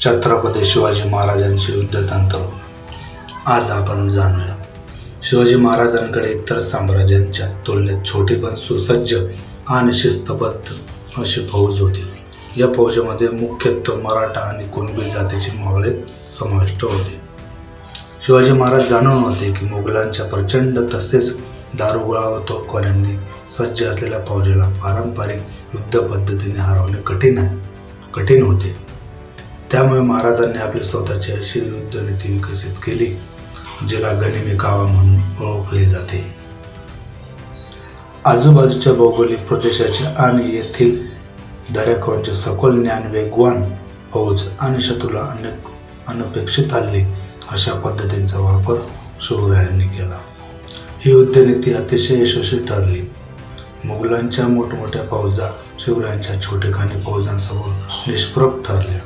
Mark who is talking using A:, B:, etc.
A: छत्रपती शिवाजी महाराजांचे युद्धतंत्र. आज आपण जाणूया. शिवाजी महाराजांकडे इतर साम्राज्यांच्या तुलनेत छोटी पण सुसज्ज आणि शिस्तबद्ध अशी फौज होती. या फौजेमध्ये मुख्यत्वे मराठा आणि कुणबी जातीचे मावळे समाविष्ट होते. शिवाजी महाराज जाणून होते की मुघलांच्या प्रचंड तसेच दारुगोळा व तोफखान्यांनी सज्ज असलेल्या फौजेला पारंपरिक युद्ध पद्धतीने हरवणे कठीण आहे कठीण होते. त्यामुळे महाराजांनी आपली स्वतःची अशी युद्धनीती विकसित केली जिला गनिमी कावा म्हणून ओळखले जाते. आजूबाजूच्या भौगोलिक प्रदेशाचे आणि येथील दर्याखोरांचे सखोल ज्ञान वेगवान फौज आणि शत्रूला अनेक अनपेक्षित हल्ले अशा पद्धतींचा वापर शिवरायांनी केला. ही युद्धनीती अतिशय यशस्वी ठरली. मुघलांच्या मोठमोठ्या फौजा शिवरायांच्या छोटेखानी फौजांसमोर निष्प्रभ ठरल्या.